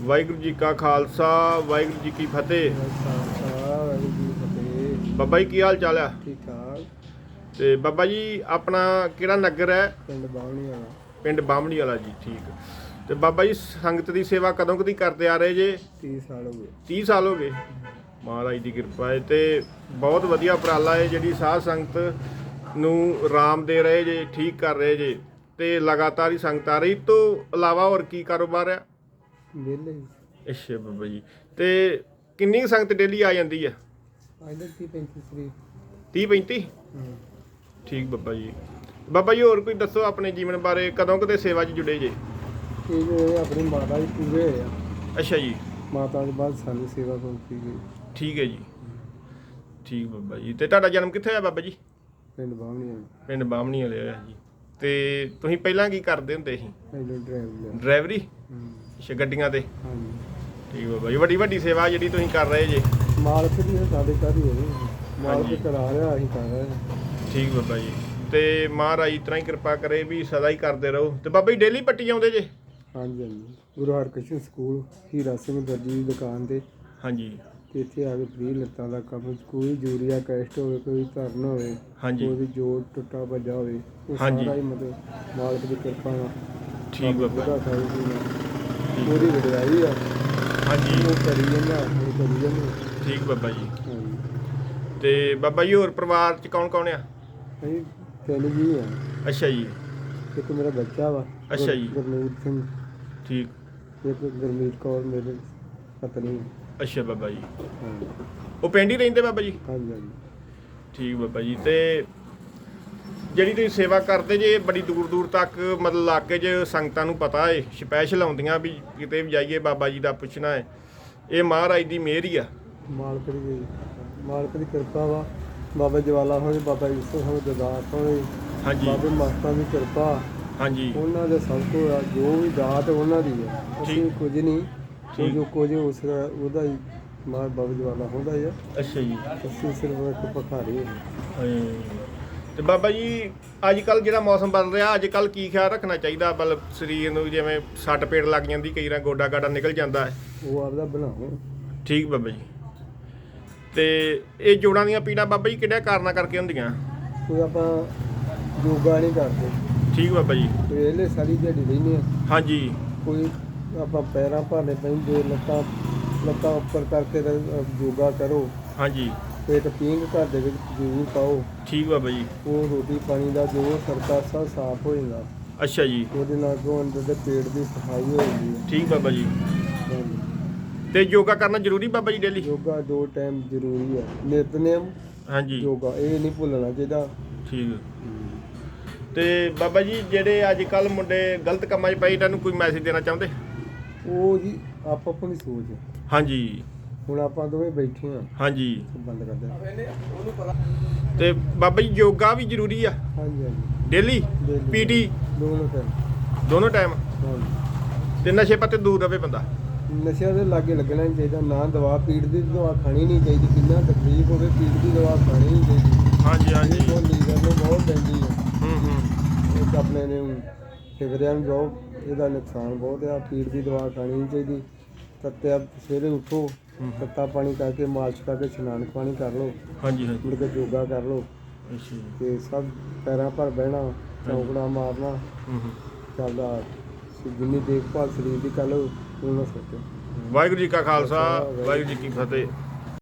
ਵਾਹਿਗੁਰੂ ਜੀ ਕਾ ਖਾਲਸਾ ਵਾਹਿਗੁਰੂ ਜੀ ਕੀ ਫਤਿਹ। ਬਾਬਾ ਜੀ ਕੀ ਹਾਲ ਚਾਲ ਆ? ਠੀਕ ਠਾਕ ਤੇ ਬਾਬਾ ਜੀ ਆਪਣਾ ਕਿਹੜਾ ਨਗਰ ਹੈ? ਪਿੰਡ ਬਾਵਣੀ ਵਾਲਾ। ਪਿੰਡ ਬਾਹਮਣੀ ਵਾਲਾ ਜੀ ਠੀਕ। ਤੇ ਬਾਬਾ ਜੀ ਸੰਗਤ ਦੀ ਸੇਵਾ ਕਦੋਂ ਕਦੀ ਕਰਦੇ ਆ ਰਹੇ ਜੇ? 30 ਸਾਲ ਹੋ ਗਏ। 30 ਸਾਲ ਹੋ ਗਏ। ਮਹਾਰਾਜ ਦੀ ਕਿਰਪਾ ਹੈ ਤੇ ਬਹੁਤ ਵਧੀਆ ਉਪਰਾਲਾ ਹੈ ਜਿਹੜੀ ਸਾਧ ਸੰਗਤ ਨੂੰ ਆਰਾਮ ਦੇ ਰਹੇ ਜੇ ਠੀਕ ਕਰ ਰਹੇ ਜੇ ਤੇ ਲਗਾਤਾਰ ਹੀ ਸੰਗਤ ਆ ਰਹੀ। ਤੋਂ ਇਲਾਵਾ ਹੋਰ ਕੀ ਕਾਰੋਬਾਰ ਆ? ਵਿਹਲੇ ਅੱਛਾ ਬਾਬਾ ਜੀ। ਤੇ ਕਿੰਨੀ ਕੁ ਸੰਗਤ ਡੇਲੀ ਆ ਜਾਂਦੀ ਆ? 30 35 ਸਰੀ 30 35 ਠੀਕ ਬਾਬਾ ਜੀ। ਬਾਬਾ ਜੀ ਹੋਰ ਕੋਈ ਦੱਸੋ ਆਪਣੇ ਜੀਵਨ ਬਾਰੇ ਕਦੋਂ ਕਦੇ ਸੇਵਾ 'ਚ ਜੁੜੇ ਜੇ? ਇਹ ਜੋ ਆਪਣੀ ਮਾਤਾ ਜੀ ਪੂਰੇ ਹੋਏ ਆ। ਅੱਛਾ ਜੀ। ਮਾਤਾ ਦੇ ਬਾਅਦ ਸਾਡੀ ਸੇਵਾ ਕੀਤੀ ਗਈ। ਠੀਕ ਹੈ ਜੀ। ਠੀਕ ਬਾਬਾ ਜੀ। ਤੇ ਤੁਹਾਡਾ ਜਨਮ ਕਿੱਥੇ ਹੋਇਆ ਬਾਬਾ ਜੀ? ਪਿੰਡ ਵਾਲਾ ਪਿੰਡ ਬਾਹਮਣੀ ਵਾਲੇ ਹੋਇਆ ਜੀ। ਤੇ ਤੁਸੀਂ ਪਹਿਲਾਂ ਕੀ ਕਰਦੇ ਹੁੰਦੇ ਸੀ? ਪਹਿਲੇ ਡਰਾਈਵਰ ਅੱਛਾ ਗੱਡੀਆਂ ਤੇ? ਹਾਂਜੀ। ਠੀਕ ਬਾਬਾ ਜੀ ਵੱਡੀ ਵੱਡੀ ਸੇਵਾ ਜਿਹੜੀ ਤੁਸੀਂ ਕਰ ਰਹੇ ਜੇ? ਮਾਲਕ ਦੀ ਸਾਡੇ ਘਰ ਹੀ ਹੈ ਮਾਲਕ। ਕਰਾ ਰਿਹਾ ਅਸੀਂ ਕਰ ਰਹੇ ਹਾਂ। ਠੀਕ ਬਾਬਾ ਜੀ ਤੇ ਮਹਾਰਾਜ ਇਸ ਤਰ੍ਹਾਂ ਹੀ ਕਿਰਪਾ ਕਰੇ ਵੀ ਸਦਾ ਹੀ ਕਰਦੇ ਰਹੋ। ਤੇ ਬਾਬਾ ਜੀ ਡੇਲੀ ਪੱਟੀ ਆਉਂਦੇ ਜੇ? ਹਾਂਜੀ ਹਾਂਜੀ। ਗੁਰੂ ਹਰਕ੍ਰਿਸ਼ਨ ਸਕੂਲ ਹੀਰਾ ਸਿੰਘ ਦਰਜੀ ਦੀ ਦੁਕਾਨ ਤੇ। ਹਾਂਜੀ। ਤੇ ਇੱਥੇ ਆ ਕੇ ਫ੍ਰੀ ਲੱਤਾਂ ਦਾ ਕੰਮ ਕੋਈ ਯੂਰੀਆ ਕੈਸਟ ਹੋਵੇ ਕੋਈ ਧਰਨ ਹੋਵੇ ਹਾਂਜੀ। ਕੋਈ ਵੀ ਜੋੜ ਟੁੱਟਾ ਭੱਜਾ ਹੋਵੇ ਉਹ ਹਾਂਜੀ। ਸਾਰਾ ਹੀ ਮਤਲਬ ਮਾਲਕ ਦੀ ਕਿਰਪਾ ਨਾਲ ਠੀਕ ਬਾਬਾ। ਬੁੱਢਾ ਸਾਹਿਬ ਜੀ ਨੇ ਉਹਦੀ ਵਡਿਆਈ ਆ। ਹਾਂਜੀ। ਉਹ ਕਰੀ ਜਾਂਦਾ ਉਹ ਕਰੀ ਜਾਂਦਾ। ਠੀਕ ਬਾਬਾ ਜੀ। ਹਾਂਜੀ। ਤੇ ਬਾਬਾ ਜੀ ਹੋਰ ਪਰਿਵਾਰ ਚ ਕੌਣ ਕੌਣ ਆ? ਅਸੀਂ ਤਿੰਨ ਜੀ ਆ। ਅੱਛਾ ਜੀ। ਇੱਕ ਮੇਰਾ ਬੱਚਾ ਵਾ ਅੱਛਾ ਜੀ। ਗੁਰਮੀਤ ਸਿੰਘ। ਠੀਕ। ਇੱਕ ਗੁਰਮੀਤ ਕੌਰ ਮੇਰੇ ਪਤਨੀ। ਅੱਛਾ ਬਾਬਾ ਜੀ। ਹਾਂਜੀ ਉਹ ਪਿੰਡ ਹੀ ਰਹਿੰਦੇ ਬਾਬਾ ਜੀ? ਹਾਂਜੀ ਹਾਂਜੀ। ਠੀਕ ਬਾਬਾ ਜੀ ਤੇ ਜਿਹੜੀ ਤੁਸੀਂ ਸੇਵਾ ਕਰਦੇ ਜੇ ਬੜੀ ਦੂਰ ਦੂਰ ਤੱਕ ਮਤਲਬ ਇਲਾਕੇ 'ਚ ਸੰਗਤਾਂ ਨੂੰ ਪਤਾ ਏ ਸਪੈਸ਼ਲ ਆਉਂਦੀਆਂ ਵੀ ਕਿਤੇ ਵੀ ਜਾਈਏ ਬਾਬਾ ਜੀ ਦਾ ਪੁੱਛਣਾ ਹੈ ਇਹ ਮਹਾਰਾਜ ਦੀ ਮਿਹਰ ਹੀ ਆ। ਮਾਲਕ ਦੀ ਮਾਲਕ ਦੀ ਕਿਰਪਾ ਵਾ। ਬਾਬਾ ਜਵਾਲਾ ਹੋਵੇ ਬਾਬਾ ਯੂਸਫ ਹੋਵੇ ਦਦਾਤ ਹੋਵੇ ਹਾਂਜੀ। ਬਾਬੇ ਮਾਸਟਰਾਂ ਦੀ ਕਿਰਪਾ। ਹਾਂਜੀ। ਉਹਨਾਂ ਦੇ ਸਭ ਤੋਂ ਜੋ ਵੀ ਦਾਤ ਉਹਨਾਂ ਦੀ ਹੈ ਅਸੀਂ। ਕੁਝ ਨਹੀਂ ਜੋ ਕੁਝ ਉਸ ਦਾ ਉਹਦਾ ਹੀ ਮਾਰ ਬਾਬਾ ਜਵਾਲਾ ਹੁੰਦਾ ਹੀ ਆ। ਅੱਛਾ ਜੀ। ਅਸੀਂ ਸਿਰਫ ਇੱਕ ਭਖਾਰੀ ਹਾਂ। ਤੇ ਬਾਬਾ ਜੀ ਅੱਜ ਕੱਲ ਜਿਹੜਾ ਮੌਸਮ ਬਦਲ ਰਿਹਾ ਅੱਜ ਕੱਲ ਕੀ ਖਿਆਲ ਰੱਖਣਾ ਚਾਹੀਦਾ? ਮਤਲਬ ਸਰੀਰ ਨੂੰ ਜਿਵੇਂ ਸੱਟ ਪੇਟ ਲੱਗ ਜਾਂਦੀ ਕਈ ਵਾਰ ਗੋਡਾ ਗਾਡਾ ਨਿਕਲ ਜਾਂਦਾ ਹੈ। ਉਹ ਆਪਦਾ ਬਣਾਓ। ਠੀਕ ਬਾਬਾ ਜੀ। ਤੇ ਇਹ ਜੋੜਾਂ ਦੀਆਂ ਪੀੜਾਂ ਬਾਬਾ ਜੀ ਕਿਹੜਿਆਂ ਕਾਰਨਾਂ ਕਰਕੇ ਹੁੰਦੀਆਂ? ਕੋਈ ਆਪਾਂ ਯੋਗਾ ਨਹੀਂ ਕਰਦੇ। ਠੀਕ ਬਾਬਾ ਜੀ। ਵੇਲੇ ਸਾਰੀ ਦਿਹਾੜੀ ਰਹਿੰਦੇ ਆ। ਹਾਂਜੀ। ਕੋਈ ਆਪਾਂ ਪੈਰਾਂ ਭਾਲੇ ਪੈਂਦੇ ਲੱਤਾਂ ਲੱਤਾਂ ਉੱਪਰ ਕਰਕੇ ਤੇ, ਯੋਗਾ ਕਰੋ। ਹਾਂਜੀ। ਤੇ ਇੱਕ ਪੀਂਘ ਘਰ ਦੇ ਵਿੱਚ ਜ਼ਰੂਰ ਪਾਓ। ਠੀਕ ਬਾਬਾ ਜੀ ਉਹ ਰੋਟੀ ਪਾਣੀ ਦਾ ਜੋ ਸਰਕਾ ਸਭ ਸਾਫ਼ ਹੋ ਜਾਂਦਾ ਅੱਛਾ ਜੀ। ਉਹਦੇ ਨਾਲ ਜੋ ਅੰਦਰ ਦੇ ਪੇਟ ਦੀ ਸਫ਼ਾਈ ਹੋ ਜਾਂਦੀ ਹੈ। ਠੀਕ ਬਾਬਾ ਜੀ। ਤੇ ਯੋਗਾ ਕਰਨਾ ਜ਼ਰੂਰੀ ਬਾਬਾ ਜੀ ਡੇਲੀ ਯੋਗਾ ਦੋ ਟਾਈਮ ਜ਼ਰੂਰੀ ਹੈ। ਨਿਤਨੇਮ ਹਾਂਜੀ। ਯੋਗਾ ਇਹ ਨਹੀਂ ਭੁੱਲਣਾ ਚਾਹੀਦਾ। ਠੀਕ। ਤੇ ਬਾਬਾ ਜੀ ਜਿਹੜੇ ਅੱਜ ਕੱਲ ਮੁੰਡੇ ਗਲਤ ਕੰਮਾਂ 'ਚ ਪਏ ਇਹਨਾਂ ਨੂੰ ਕੋਈ ਮੈਸੇਜ ਦੇਣਾ ਚਾਹੁੰਦੇ? ਉਹ ਜੀ ਆਪ ਆਪਣੀ ਸੋਚ ਹੈ। ਹਾਂਜੀ। ਹੁਣ ਆਪਾਂ ਦੋਵੇਂ ਬੈਠੇ ਹਾਂ। ਹਾਂਜੀ। ਬੰਦ ਕਰ ਦੇ। ਤੇ ਬਾਬਾ ਜੀ ਯੋਗਾ ਵੀ ਜ਼ਰੂਰੀ ਆ। ਹਾਂਜੀ ਹਾਂਜੀ। ਡੇਲੀ? Daily। ਪੀਟੀ? ਦੋਨੋਂ ਟਾਈਮ ਦੋਨੋਂ ਟਾਈਮ ਹਾਂਜੀ। ਤੇ ਨਸ਼ੇ ਪੱਤੇ ਦੂਰ ਰਵੇ ਬੰਦਾ। ਨਸ਼ਿਆਂ ਦੇ ਲਾਗੇ ਲੱਗਣਾ ਨਹੀਂ ਚਾਹੀਦਾ ਨਾ ਦਵਾ ਪੀੜ ਦੀ ਦਵਾ ਖਾਣੀ ਨਹੀਂ ਚਾਹੀਦੀ ਕਿੰਨਾ ਤਕਲੀਫ ਹੋਵੇ ਪੀੜ ਦੀ ਦਵਾ ਖਾਣੀ ਨਹੀਂ ਚਾਹੀਦੀ। ਹਾਂਜੀ ਹਾਂਜੀ। ਉਹ ਲੀਵਰ ਨੂੰ ਬਹੁਤ ਪੈਂਦੀ ਹੈ। ਹੂੰ ਹੂੰ। ਇੱਕ ਆਪਣੇ ਨੇ ਫਿਕਰਿਆਂ ਨੂੰ ਬਹੁਤ ਇਹਦਾ ਨੁਕਸਾਨ ਬਹੁਤ ਆ ਪੀੜ ਦੀ ਦਵਾ ਖਾਣੀ ਨਹੀਂ ਚਾਹੀਦੀ। ਤੱਤਿਆ ਸਵੇਰੇ ਉਠੋ। ਤੱਤਾ ਪਾਣੀ ਕਰਕੇ ਮਾਲਸ਼ ਕਰਕੇ ਇਸ਼ਨਾਨ ਪਾਣੀ ਕਰ ਲਓ। ਹਾਂਜੀ ਹਾਂਜੀ। ਮੁੜ ਕੇ ਯੋਗਾ ਕਰ ਲਓ। ਅੱਛਾ ਜੀ। ਤੇ ਸਭ ਪੈਰਾਂ ਪਰ ਬਹਿਣਾ ਚੌਂਕੜਾ ਮਾਰਨਾ। ਹੂੰ ਹੂੰ। ਚੱਲਦਾ ਜਿੰਨੀ ਦੇਖਭਾਲ ਸਰੀਰ ਦੀ ਕਰ ਲਓ ਉਹਨਾਂ ਸੋਚੋ। ਵਾਹਿਗੁਰੂ ਜੀ ਕਾ ਖਾਲਸਾ ਵਾਹਿਗੁਰੂ ਜੀ ਕੀ ਫਤਿਹ।